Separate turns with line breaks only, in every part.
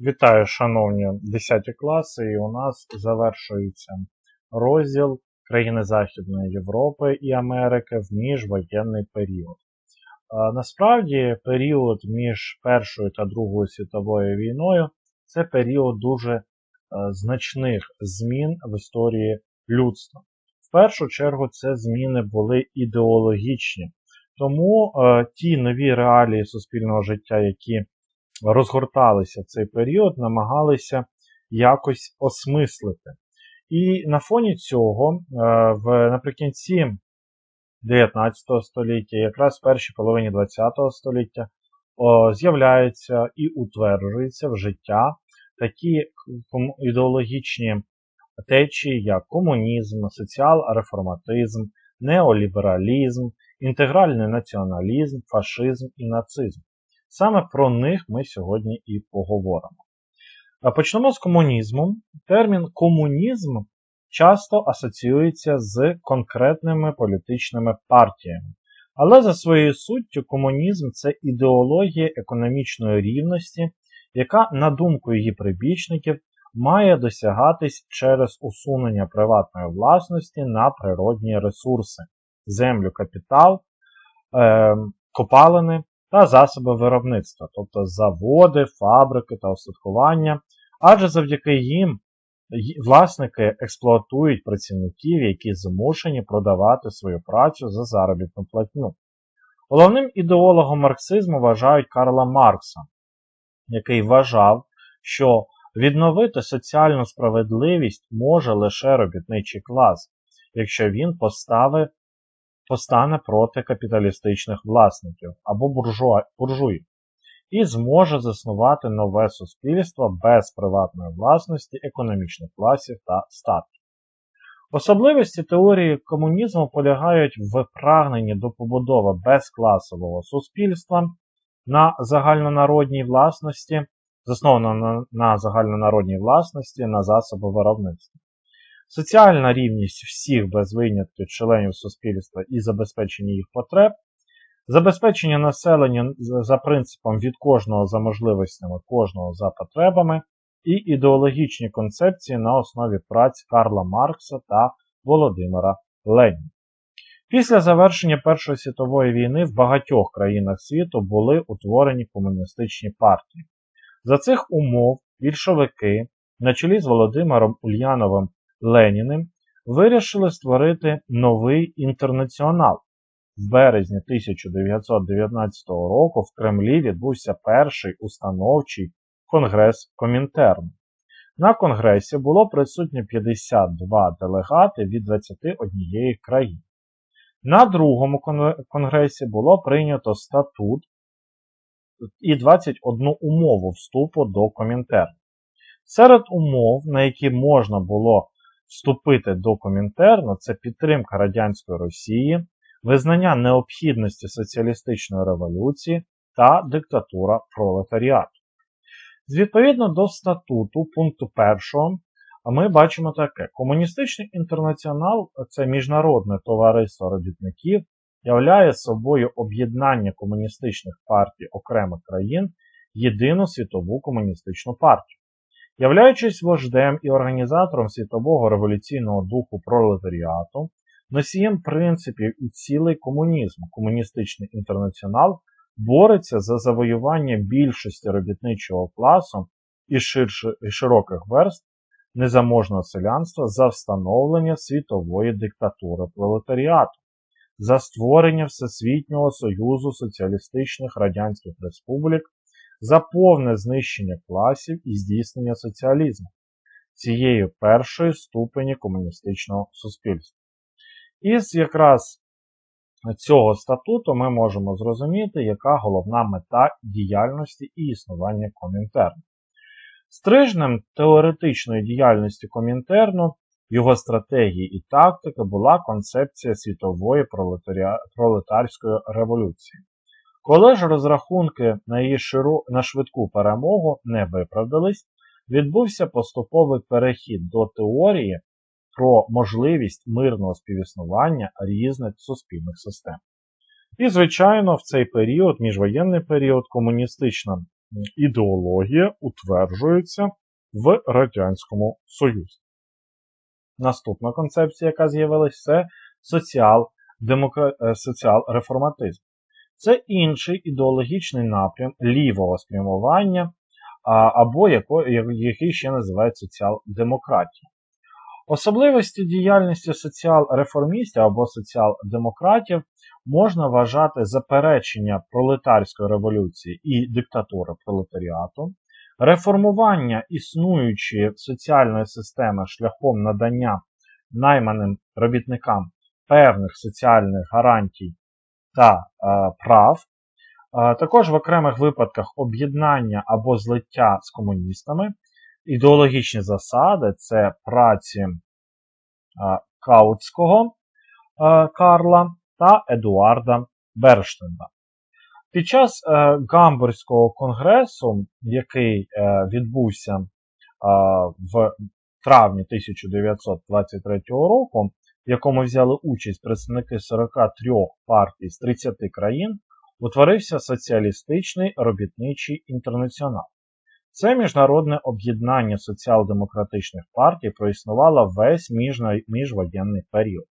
Вітаю, шановні 10 класи, і у нас завершується розділ країни Західної Європи і Америки в міжвоєнний період. Насправді, період між Першою та Другою світовою війною це період дуже е, значних змін в історії людства. В першу чергу, це зміни були ідеологічні. Тому е, ті нові реалії суспільного життя, які розгорталися в цей період, намагалися якось осмислити. І на фоні цього, е, в, наприкінці 19 століття, якраз в першій половині 20 століття, з'являються і утверджуються в життя такі ідеологічні течії, як комунізм, соціал-реформатизм, неолібералізм, інтегральний націоналізм, фашизм і нацизм. Саме про них ми сьогодні і поговоримо. Почнемо з комунізму. Термін комунізм часто асоціюється з конкретними політичними партіями. Але за своєю суттю комунізм це ідеологія економічної рівності, яка, на думку її прибічників, має досягатись через усунення приватної власності на природні ресурси, землю, капітал, е, копалини та засоби виробництва, тобто заводи, фабрики та остаткування, адже завдяки їм власники експлуатують працівників, які змушені продавати свою працю за заробітну платню. Головним ідеологом марксизму вважають Карла Маркса, який вважав, що відновити соціальну справедливість може лише робітничий клас, якщо він постави, постане проти капіталістичних власників або буржуа, буржуїв і зможе заснувати нове суспільство без приватної власності, економічних класів та статків. Особливості теорії комунізму полягають в прагненні до побудови безкласового суспільства на загальнонародній власності, засновано на, на загальнонародній власності на засоби виробництва. Соціальна рівність всіх без винятків членів суспільства і забезпечення їх потреб, забезпечення населення за принципом від кожного за можливостями, кожного за потребами, і ідеологічні концепції на основі праць Карла Маркса та Володимира Леніна. Після завершення Першої світової війни в багатьох країнах світу були утворені комуністичні партії. За цих умов більшовики, на чолі з Володимиром Ульяновим Леніним, вирішили створити новий інтернаціонал. В березні 1919 року в Кремлі відбувся перший установчий конгрес Комінтерну. На конгресі було присутні 52 делегати від 21 країн. На другому конгресі було прийнято статут і 21 умову вступу до Комінтерну. Серед умов, на які можна було вступити до Комінтерну, це підтримка радянської Росії, визнання необхідності соціалістичної революції та диктатура пролетаріату. Відповідно до статуту пункту 1 ми бачимо таке: Комуністичний інтернаціонал це міжнародне товариство робітників, являє собою об'єднання комуністичних партій окремих країн єдину світову комуністичну партію. Являючись вождем і організатором світового революційного духу пролетаріату, носієм принципів і цілей комунізму, комуністичний інтернаціонал бореться за завоювання більшості робітничого класу і, ширше, і широких верств незаможного селянства за встановлення світової диктатури пролетаріату, за створення Всесвітнього Союзу Соціалістичних Радянських Республік, за повне знищення класів і здійснення соціалізму цієї першої ступені комуністичного суспільства. Із якраз цього статуту ми можемо зрозуміти, яка головна мета діяльності і існування Комінтерну. Стрижнем теоретичної діяльності Комінтерну, його стратегії і тактики була концепція світової пролетарської революції. Коли ж розрахунки на її широ... на швидку перемогу не виправдались, відбувся поступовий перехід до теорії про можливість мирного співіснування різних суспільних систем. І, звичайно, в цей період, міжвоєнний період, комуністична ідеологія утверджується в Радянському Союзі. Наступна концепція, яка з'явилася, це е, соціал-реформатизм. Це інший ідеологічний напрям лівого спрямування, або який ще називають соціал-демократія. Особливості діяльності соціал-реформістів або соціал-демократів можна вважати заперечення пролетарської революції і диктатури пролетаріату, реформування існуючої соціальної системи шляхом надання найманим робітникам певних соціальних гарантій та е, прав, Е, також в окремих випадках об'єднання або злиття з комуністами, ідеологічні засади це праці е, Каутського Карла та Едуарда Берштейна. Під час Гамбурзького конгресу, який відбувся в травні 1923 року, в якому взяли участь представники 43 партій з 30 країн, утворився соціалістичний робітничий інтернаціонал. Це міжнародне об'єднання соціал-демократичних партій проіснувало весь міжвоєнний період.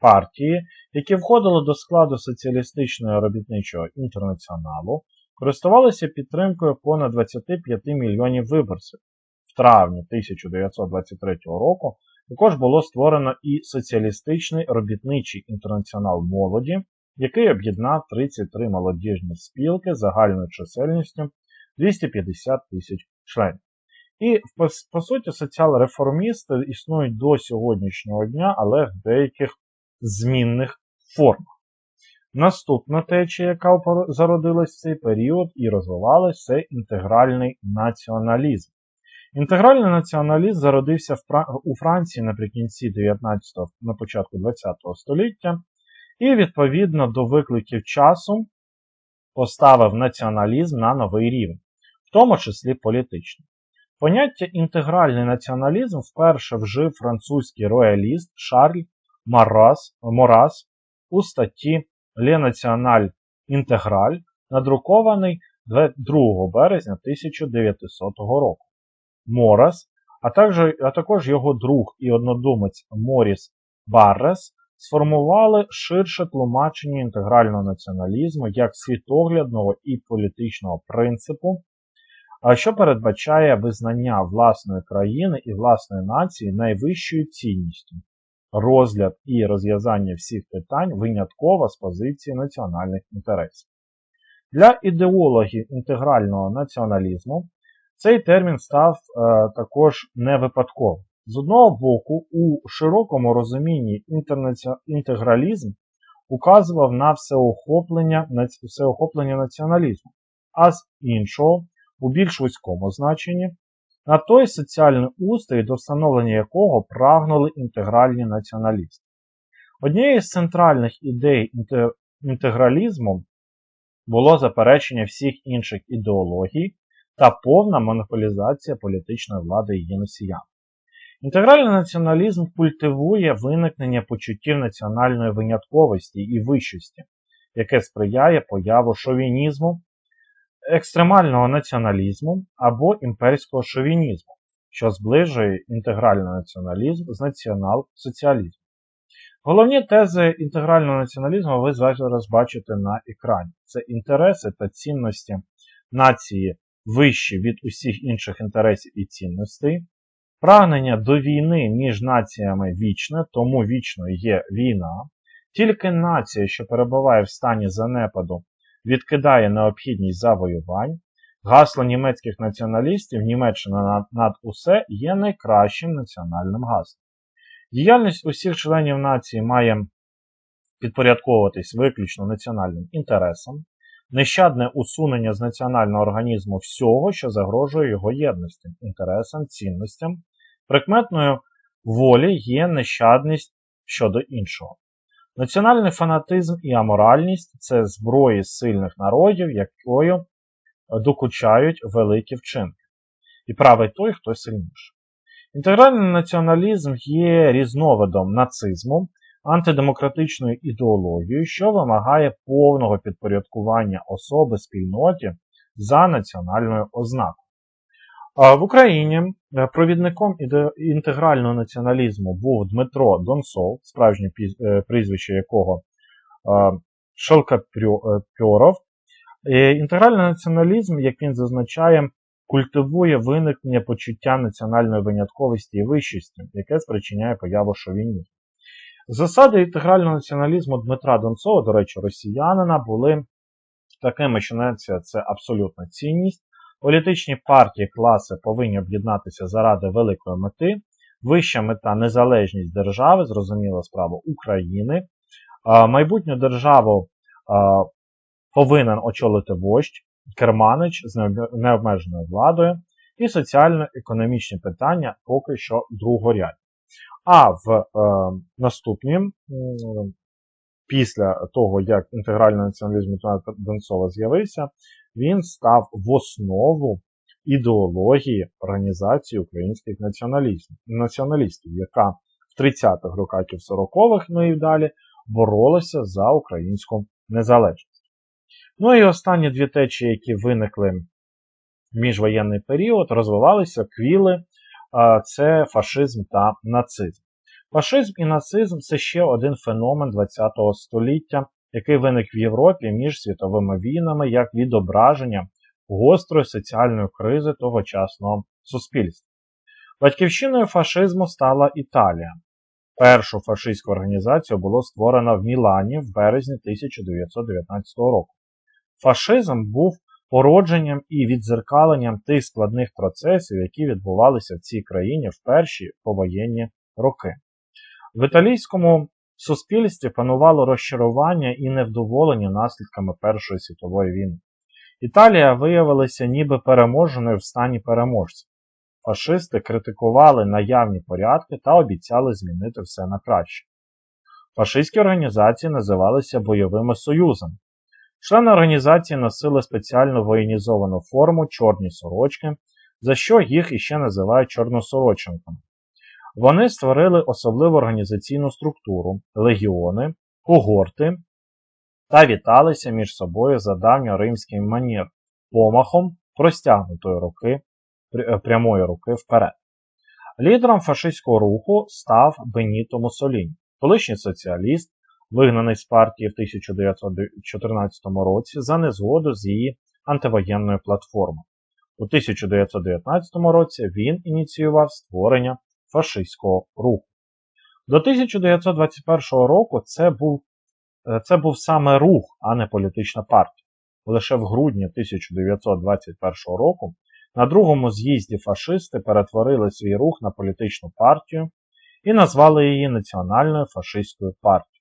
Партії, які входили до складу соціалістичного робітничого інтернаціоналу, користувалися підтримкою понад 25 мільйонів виборців. В травні 1923 року також було створено і соціалістичний робітничий інтернаціонал молоді, який об'єднав 33 молодіжні спілки загальною чисельністю 250 тисяч членів. І по, суті, соціал-реформісти існують до сьогоднішнього дня, але в деяких змінних формах. Наступна течія, яка зародилась в цей період і розвивалась, це інтегральний націоналізм. Інтегральний націоналізм зародився у Франції наприкінці 19-го, на початку 20-го століття, і відповідно до викликів часу поставив націоналізм на новий рівень, в тому числі політичний. Поняття інтегральний націоналізм вперше вжив французький рояліст Шарль Марас, Морас у статті Le National Integral, надрукований 2 березня 1900 року. Морас, а також, а також його друг і однодумець Моріс Баррес сформували ширше тлумачення інтегрального націоналізму як світоглядного і політичного принципу, що передбачає визнання власної країни і власної нації найвищою цінністю, розгляд і розв'язання всіх питань винятково з позиції національних інтересів. Для ідеологів інтегрального націоналізму цей термін став е, також не випадковим. З одного боку, у широкому розумінні інтегралізм указував на всеохоплення, всеохоплення націоналізму, а з іншого, у більш вузькому значенні, на той соціальний устрій, до встановлення якого прагнули інтегральні націоналісти. Однією з центральних ідей інте- інтегралізму було заперечення всіх інших ідеологій та повна монополізація політичної влади її носіян. Інтегральний націоналізм культивує виникнення почуттів національної винятковості і вищості, яке сприяє появу шовінізму, екстремального націоналізму або імперського шовінізму, що зближує інтегральний націоналізм з націонал-соціалізмом. Головні тези інтегрального націоналізму ви зараз бачите на екрані. Це інтереси та цінності нації вищі від усіх інших інтересів і цінностей, прагнення до війни між націями вічне, тому вічною є війна. Тільки нація, що перебуває в стані занепаду, відкидає необхідність завоювань. Гасло німецьких націоналістів Німеччина над усе є найкращим національним гаслом. Діяльність усіх членів нації має підпорядковуватись виключно національним інтересам, нещадне усунення з національного організму всього, що загрожує його єдності, інтересам, цінностям, прикметною волі є нещадність щодо іншого. Національний фанатизм і аморальність це зброї сильних народів, якою докучають великі вчинки. І правий той, хто сильніший. Інтегральний націоналізм є різновидом нацизму, антидемократичною ідеологією, що вимагає повного підпорядкування особи спільноті за національною ознакою. В Україні е, провідником інтегрального націоналізму був Дмитро Донцов, справжнє е, прізвище якого е, Шелкопьоров. Е, Інтегральний націоналізм, як він зазначає, культивує виникнення почуття національної винятковості і вищості, яке спричиняє появу шовінізму. Засади інтегрального націоналізму Дмитра Донцова, до речі, росіянина, були такими, що нація це абсолютна цінність. Політичні партії, класи повинні об'єднатися заради великої мети. Вища мета незалежність держави, зрозуміла справа України. Майбутню державу повинен очолити вождь, керманич з необмеженою владою, і соціально-економічні питання поки що другорядні. А в е, наступні, після того, як інтегральний націоналізм Донцова з'явився, він став в основу ідеології Організації українських націоналістів, яка в 30-х років 40-х, ну і далі, боролася за українську незалежність. Ну і останні дві течії, які виникли в міжвоєнний період, розвивалися, квіли, це фашизм та нацизм. Фашизм і нацизм це ще один феномен ХХ століття, який виник в Європі між світовими війнами як відображення гострої соціальної кризи тогочасного суспільства. Батьківщиною фашизму стала Італія. Першу фашистську організацію було створено в Мілані в березні 1919 року. Фашизм був породженням і відзеркаленням тих складних процесів, які відбувалися в цій країні в перші повоєнні роки. В італійському суспільстві панувало розчарування і невдоволення наслідками Першої світової війни. Італія виявилася ніби переможеною в стані переможця. Фашисти критикували наявні порядки та обіцяли змінити все на краще. Фашистські організації називалися бойовими союзами. Члени організації носили спеціально воєнізовану форму чорні сорочки, за що їх іще називають чорносороченками. Вони створили особливу організаційну структуру, легіони, когорти та віталися між собою за давньоримським манір помахом простягнутої руки прямої руки вперед. Лідером фашистського руху став Беніто Муссоліні, колишній соціаліст, вигнаний з партії в 1914 році за незгоду з її антивоєнною платформою. У 1919 році він ініціював створення фашистського руху. До 1921 року це був, е, це був саме рух, а не політична партія. Лише в грудні 1921 року на другому з'їзді фашисти перетворили свій рух на політичну партію і назвали її Національною фашистською партією.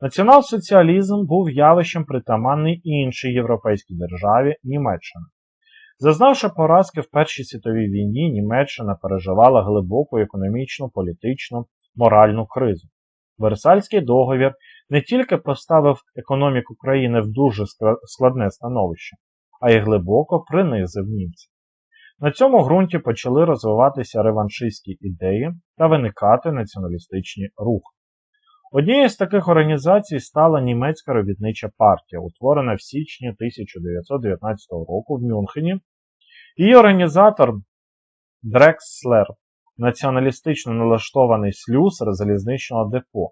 Націонал-соціалізм був явищем притаманний іншій європейській державі Німеччини. Зазнавши поразки в Першій світовій війні, Німеччина переживала глибоку економічну, політичну, моральну кризу. Версальський договір не тільки поставив економіку країни в дуже складне становище, а й глибоко принизив німців. На цьому ґрунті почали розвиватися реваншистські ідеї та виникати націоналістичні рухи. Однією з таких організацій стала Німецька робітнича партія, утворена в січні 1919 року в Мюнхені. Її організатор Дрекслер, націоналістично налаштований слюсар залізничного депо.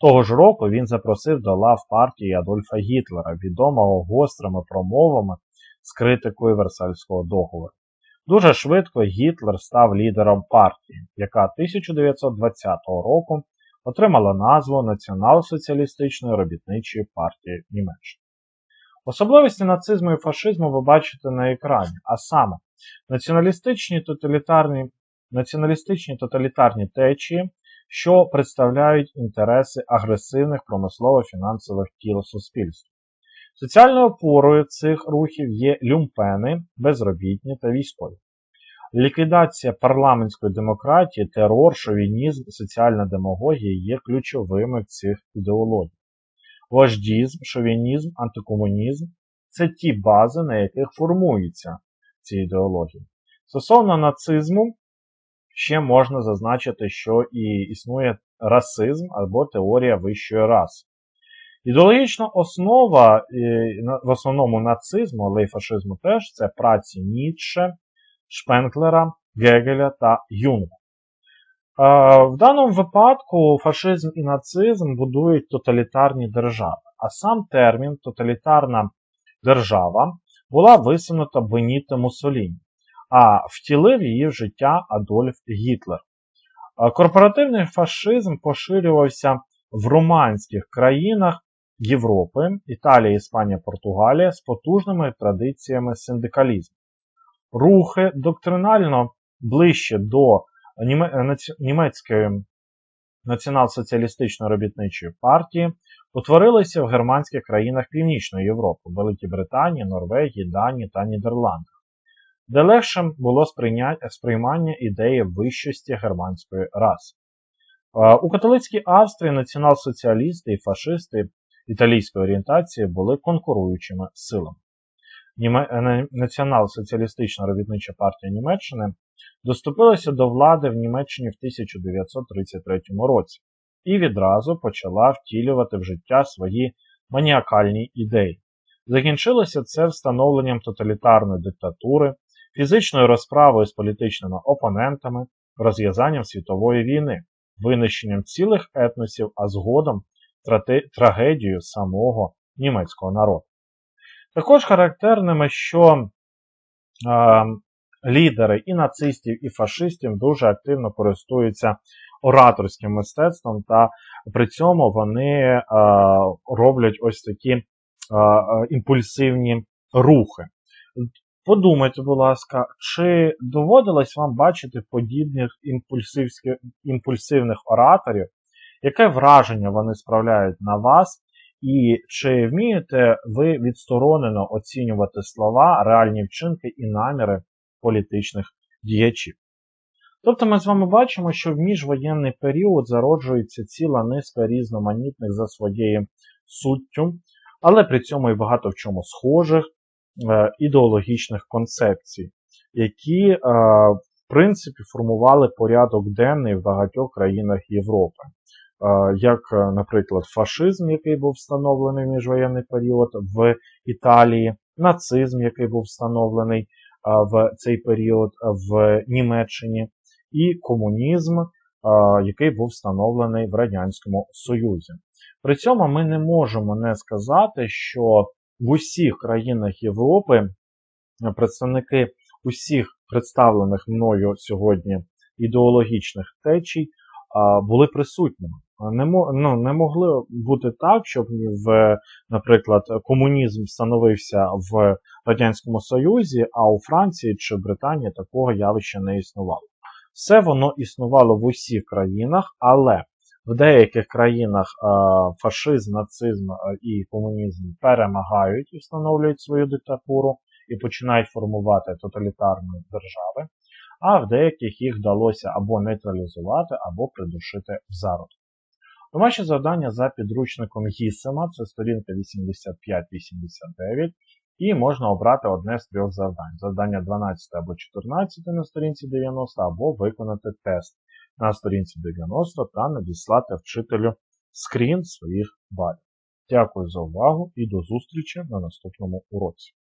Того ж року він запросив до лав партії Адольфа Гітлера, відомого гострими промовами з критикою Версальського договору. Дуже швидко Гітлер став лідером партії, яка 1920 року отримала назву Націонал-соціалістичної робітничої партії Німеччини. Особливості нацизму і фашизму ви бачите на екрані, а саме націоналістичні тоталітарні, націоналістичні тоталітарні течії, що представляють інтереси агресивних промислово-фінансових кіл суспільства. Соціальною опорою цих рухів є люмпени, безробітні та військові. Ліквідація парламентської демократії, терор, шовінізм, соціальна демагогія є ключовими в цих ідеологій. Вождізм, шовінізм, антикомунізм це ті бази, на яких формуються ці ідеології. Стосовно нацизму, ще можна зазначити, що і існує расизм або теорія вищої раси. Ідеологічна основа е, в основному нацизму, але й фашизму теж це праці Ніцше, Шпенклера, Гегеля та Юнга. В даному випадку фашизм і нацизм будують тоталітарні держави, а сам термін тоталітарна держава була висунута Беніто Муссоліні, а втілив її в життя Адольф Гітлер. Корпоративний фашизм поширювався в романських країнах Європи, Італія, Іспанія, Португалія з потужними традиціями синдикалізму. Рухи доктринально ближче до німецької націонал-соціалістичної робітничої партії утворилися в германських країнах Північної Європи, Великій Британії, Норвегії, Данії та Нідерландах, де легшим було сприймання ідеї вищості германської раси. Е, У католицькій Австрії націонал-соціалісти і фашисти італійської орієнтації були конкуруючими силами. Е, Націонал-соціалістична робітнича партія Німеччини доступилася до влади в Німеччині в 1933 році і відразу почала втілювати в життя свої маніакальні ідеї. Закінчилося це встановленням тоталітарної диктатури, фізичною розправою з політичними опонентами, розв'язанням світової війни, винищенням цілих етносів, а згодом трагедією самого німецького народу. Також характерними, що е, лідери і нацистів, і фашистів дуже активно користуються ораторським мистецтвом, та при цьому вони е, роблять ось такі е, імпульсивні рухи. Подумайте, будь ласка, чи доводилось вам бачити подібних імпульсивних ораторів, яке враження вони справляють на вас, і чи вмієте ви відсторонено оцінювати слова, реальні вчинки і наміри політичних діячів? Тобто ми з вами бачимо, що в міжвоєнний період зароджується ціла низка різноманітних за своєю суттю, але при цьому і багато в чому схожих е, ідеологічних концепцій, які, е, в принципі, формували порядок денний в багатьох країнах Європи. Як, е, наприклад, фашизм, який був встановлений в міжвоєнний період в Італії, нацизм, який був встановлений в цей період в Німеччині, і комунізм, який був встановлений в Радянському Союзі. При цьому ми не можемо не сказати, що в усіх країнах Європи представники усіх представлених мною сьогодні ідеологічних течій були присутніми. Не, ну, не могло бути так, щоб в, наприклад, комунізм становився в Радянському Союзі, а у Франції чи Британії такого явища не існувало. Все воно існувало в усіх країнах, але в деяких країнах фашизм, нацизм і комунізм перемагають і встановлюють свою диктатуру і починають формувати тоталітарні держави, а в деяких їх вдалося або нейтралізувати, або придушити в зародку. Домашнє завдання за підручником Гісема, це сторінка 85-89, і можна обрати одне з трьох завдань. Завдання 12 або 14 на сторінці 90, або виконати тест на сторінці 90 та надіслати вчителю скрін своїх балів. Дякую за увагу і до зустрічі на наступному уроці.